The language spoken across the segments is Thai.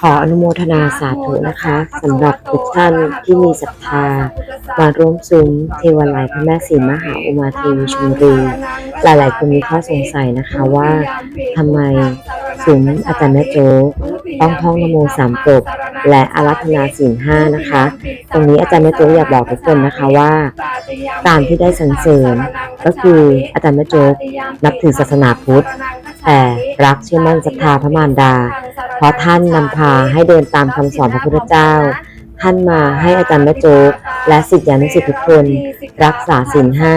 ขออนุโมทนาสาธุนะคะสำหรับทุกท่านที่มีศรัทธามาร่วมซุ้มเทวาลัยพระแม่ศรีมหาอุมาเทวีชลบุรีหลายๆคนมีข้อสงสัยนะคะว่าทำไมซุ้มอาจารย์แม่โจ๊กต้องท่องนโมสามจบและอารัธนาศีลห้านะคะ ตรงนี้อาจารย์แม่โจ๊กอยากบอกทุกคนนะคะว่าการที่ได้สรรเสริญก็คืออาจารย์แม่โจ๊กนับถือศาสนาพุทธแต่รักเชื่อมั่นศรัทธาพระมารดา ราะท่านนำพาให้เดินตามคำสอนพระพุทธเจ้า ท่านมาให้อาจารย์แม่โจ๊กและศิษยานุศิษย์ทุกคน รักษาศีลห้า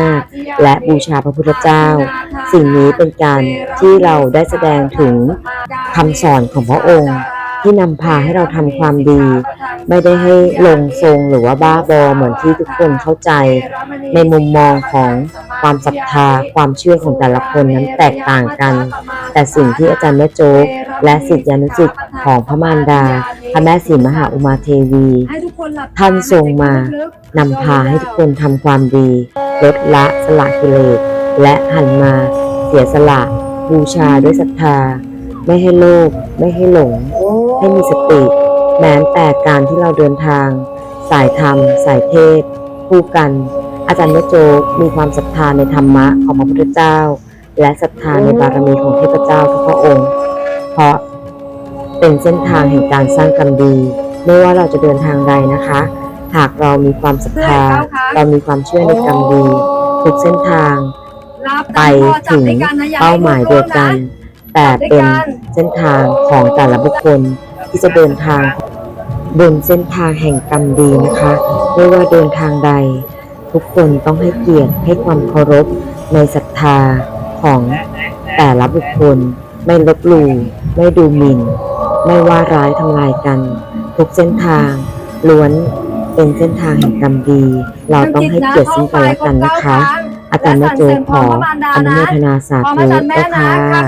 และบูชาพระพุทธเจ้า สิ่งนี้เป็นการที่เราได้แสดงถึงคำสอนของพระองค์ ที่นำพาให้เราทำความดี ไม่ได้ให้ลงทรงหรือว่าบ้าบอเหมือนที่ทุกคนเข้าใจ ในมุมมองของความศรัทธาความเชื่อของแต่ละคนนั้นแตกต่างกัน แต่สิ่งที่อาจารย์แม่โจ๊กและศิษยานุศิษย์ของพระมารดา พระแม่ศรีมหาอุมาเทวี ท่านทรงมานำพาให้ทุกคนทำความดี ลดละสละกิเลส และหันมาเสียสละบูชาด้วยศรัทธา ไม่ให้โลภไม่ให้หลง ให้มีสติ แม้แต่การที่เราเดินทาง สายธรรม สายเทศ คู่กัน อาจารย์แม่โจ๊กมีความศรัทธาในธรรมะของพระพุทธเจ้า และศรัทธาในบารมีของเทพเจ้าทุกพระองค์ เพราะเป็นเส้นทางแห่งการสร้างกรรมดี ไม่ว่าเราจะเดินทางใดนะคะ หากเรามีความศรัทธา เรามีความเชื่อในกรรมดี ทุกเส้นทาง ไปถึงเป้าหมายเดียวกัน แต่เป็นเส้นทางของแต่ละบุคคลที่จะเดินทางบนเส้นทางแห่งกรรมดีนะคะ ไม่ว่าเดินทางใด ทุกคนต้องให้เกียรติให้ความเคารพในศรัทธา ของแต่ละบุคคล ไม่ลบหลู่ไม่ดูหมิ่น ไม่ว่าร้ายทำลายกัน ทุกเส้นทาง ล้วนเป็นเส้นทางแห่งกรรมดี เราต้องให้เกียรติซึ่งกันและกันนะคะ อาจารย์แม่โจขออนุโมทนาสาธุมาจากแม่เจ้านะค่ะ